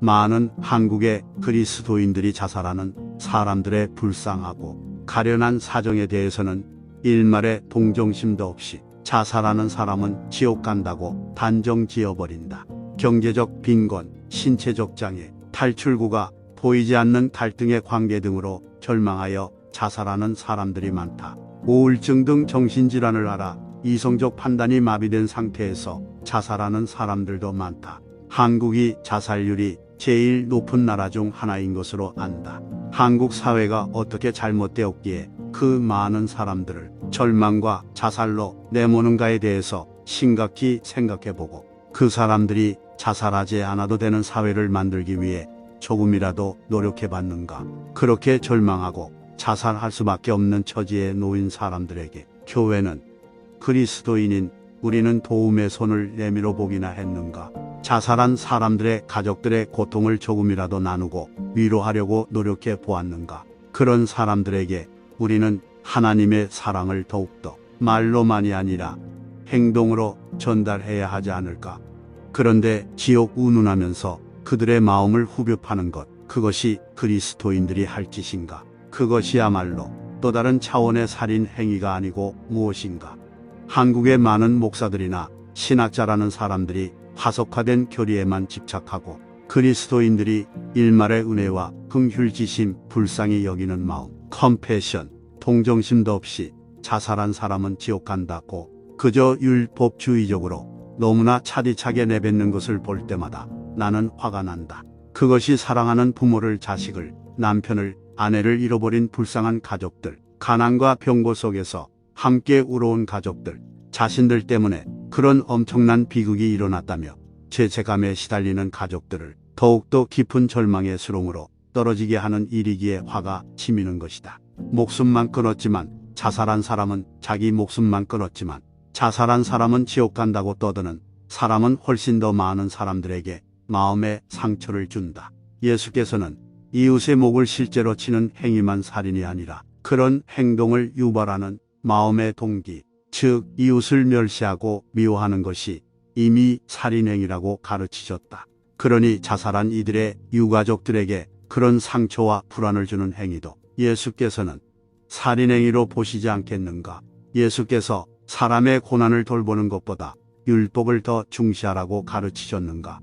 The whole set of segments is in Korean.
많은 한국의 그리스도인들이 자살하는 사람들의 불쌍하고 가련한 사정에 대해서는 일말의 동정심도 없이 자살하는 사람은 지옥 간다고 단정 지어버린다. 경제적 빈곤, 신체적 장애, 탈출구가 보이지 않는 갈등의 관계 등으로 절망하여 자살하는 사람들이 많다. 우울증 등 정신질환을 알아 이성적 판단이 마비된 상태에서 자살하는 사람들도 많다. 한국이 자살률이 제일 높은 나라 중 하나인 것으로 안다. 한국 사회가 어떻게 잘못되었기에 그 많은 사람들을 절망과 자살로 내모는가에 대해서 심각히 생각해보고 그 사람들이 자살하지 않아도 되는 사회를 만들기 위해 조금이라도 노력해봤는가. 그렇게 절망하고 자살할 수밖에 없는 처지에 놓인 사람들에게 교회는 그리스도인인 우리는 도움의 손을 내밀어 보기나 했는가. 자살한 사람들의 가족들의 고통을 조금이라도 나누고 위로하려고 노력해 보았는가. 그런 사람들에게 우리는 하나님의 사랑을 더욱더 말로만이 아니라 행동으로 전달해야 하지 않을까. 그런데 지옥 운운하면서 그들의 마음을 후벼 파는 것, 그것이 그리스도인들이 할 짓인가? 그것이야말로 또 다른 차원의 살인 행위가 아니고 무엇인가? 한국의 많은 목사들이나 신학자라는 사람들이 화석화된 교리에만 집착하고 그리스도인들이 일말의 은혜와 긍휼지심, 불쌍히 여기는 마음, 컴패션, 동정심도 없이 자살한 사람은 지옥 간다고 그저 율법주의적으로 너무나 차디차게 내뱉는 것을 볼 때마다 나는 화가 난다. 그것이 사랑하는 부모를 자식을 남편을 아내를 잃어버린 불쌍한 가족들 가난과 병고 속에서 함께 울어온 가족들 자신들 때문에 그런 엄청난 비극이 일어났다며 죄책감에 시달리는 가족들을 더욱더 깊은 절망의 수렁으로 떨어지게 하는 일이기에 화가 치미는 것이다. 목숨만 끊었지만 자살한 사람은 자기 목숨만 끊었지만 자살한 사람은 지옥 간다고 떠드는 사람은 훨씬 더 많은 사람들에게 마음의 상처를 준다. 예수께서는 이웃의 목을 실제로 치는 행위만 살인이 아니라 그런 행동을 유발하는 마음의 동기, 즉 이웃을 멸시하고 미워하는 것이 이미 살인행위라고 가르치셨다. 그러니 자살한 이들의 유가족들에게 그런 상처와 불안을 주는 행위도 예수께서는 살인행위로 보시지 않겠는가? 예수께서 사람의 고난을 돌보는 것보다 율법을 더 중시하라고 가르치셨는가?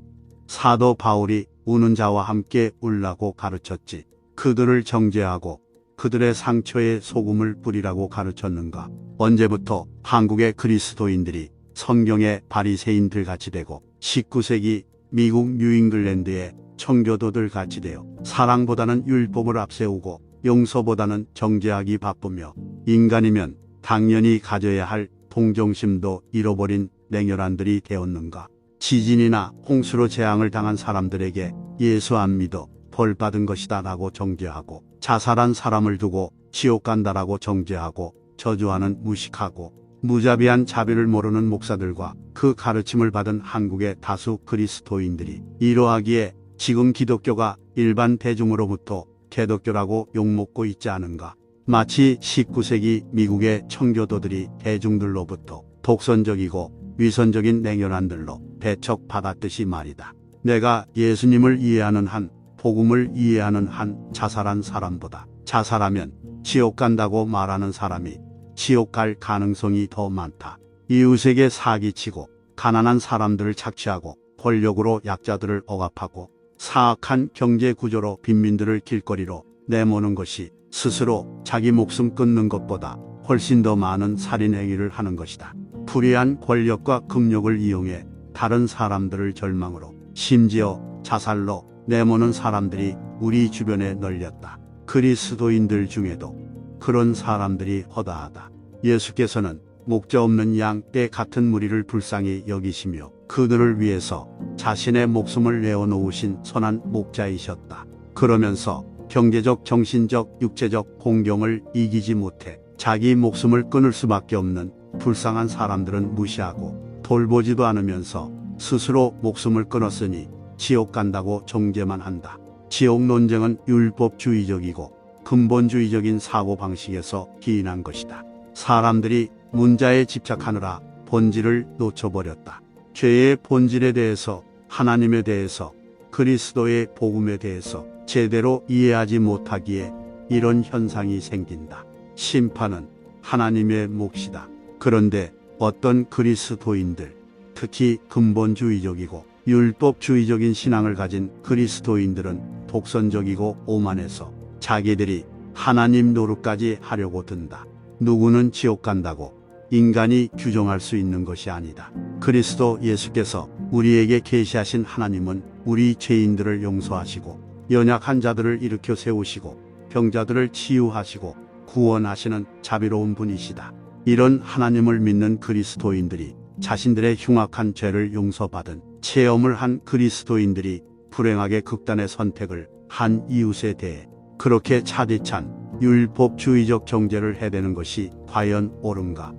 사도 바울이 우는 자와 함께 울라고 가르쳤지. 그들을 정죄하고 그들의 상처에 소금을 뿌리라고 가르쳤는가? 언제부터 한국의 그리스도인들이 성경의 바리새인들 같이 되고 19세기 미국 뉴잉글랜드의 청교도들 같이 되어 사랑보다는 율법을 앞세우고 용서보다는 정죄하기 바쁘며 인간이면 당연히 가져야 할 동정심도 잃어버린 냉혈한들이 되었는가? 지진이나 홍수로 재앙을 당한 사람들에게 예수 안 믿어 벌 받은 것이다 라고 정죄하고 자살한 사람을 두고 지옥 간다라고 정죄하고 저주하는 무식하고 무자비한 자비를 모르는 목사들과 그 가르침을 받은 한국의 다수 그리스도인들이 이러하기에 지금 기독교가 일반 대중으로부터 개독교라고 욕먹고 있지 않은가. 마치 19세기 미국의 청교도들이 대중들로부터 독선적이고 위선적인 냉혈한들로 배척받았듯이 말이다. 내가 예수님을 이해하는 한, 복음을 이해하는 한 자살한 사람보다 자살하면 지옥 간다고 말하는 사람이 지옥 갈 가능성이 더 많다. 이웃에게 사기치고 가난한 사람들을 착취하고 권력으로 약자들을 억압하고 사악한 경제 구조로 빈민들을 길거리로 내모는 것이 스스로 자기 목숨 끊는 것보다 훨씬 더 많은 살인 행위를 하는 것이다. 불의한 권력과 금욕을 이용해 다른 사람들을 절망으로 심지어 자살로 내모는 사람들이 우리 주변에 널렸다. 그리스도인들 중에도 그런 사람들이 허다하다. 예수께서는 목자 없는 양때 같은 무리를 불쌍히 여기시며 그들을 위해서 자신의 목숨을 내어놓으신 선한 목자이셨다. 그러면서 경제적, 정신적, 육체적 공경을 이기지 못해 자기 목숨을 끊을 수밖에 없는 불쌍한 사람들은 무시하고 돌보지도 않으면서 스스로 목숨을 끊었으니 지옥 간다고 정죄만 한다. 지옥 논쟁은 율법주의적이고 근본주의적인 사고방식에서 기인한 것이다. 사람들이 문자에 집착하느라 본질을 놓쳐버렸다. 죄의 본질에 대해서, 하나님에 대해서, 그리스도의 복음에 대해서 제대로 이해하지 못하기에 이런 현상이 생긴다. 심판은 하나님의 몫이다. 그런데 어떤 그리스도인들, 특히 근본주의적이고 율법주의적인 신앙을 가진 그리스도인들은 독선적이고 오만해서 자기들이 하나님 노릇까지 하려고 든다. 누구는 지옥 간다고 인간이 규정할 수 있는 것이 아니다. 그리스도 예수께서 우리에게 계시하신 하나님은 우리 죄인들을 용서하시고 연약한 자들을 일으켜 세우시고 병자들을 치유하시고 구원하시는 자비로운 분이시다. 이런 하나님을 믿는 그리스도인들이 자신들의 흉악한 죄를 용서받은 체험을 한 그리스도인들이 불행하게 극단의 선택을 한 이웃에 대해 그렇게 차디찬 율법주의적 정죄를 해대는 것이 과연 옳은가?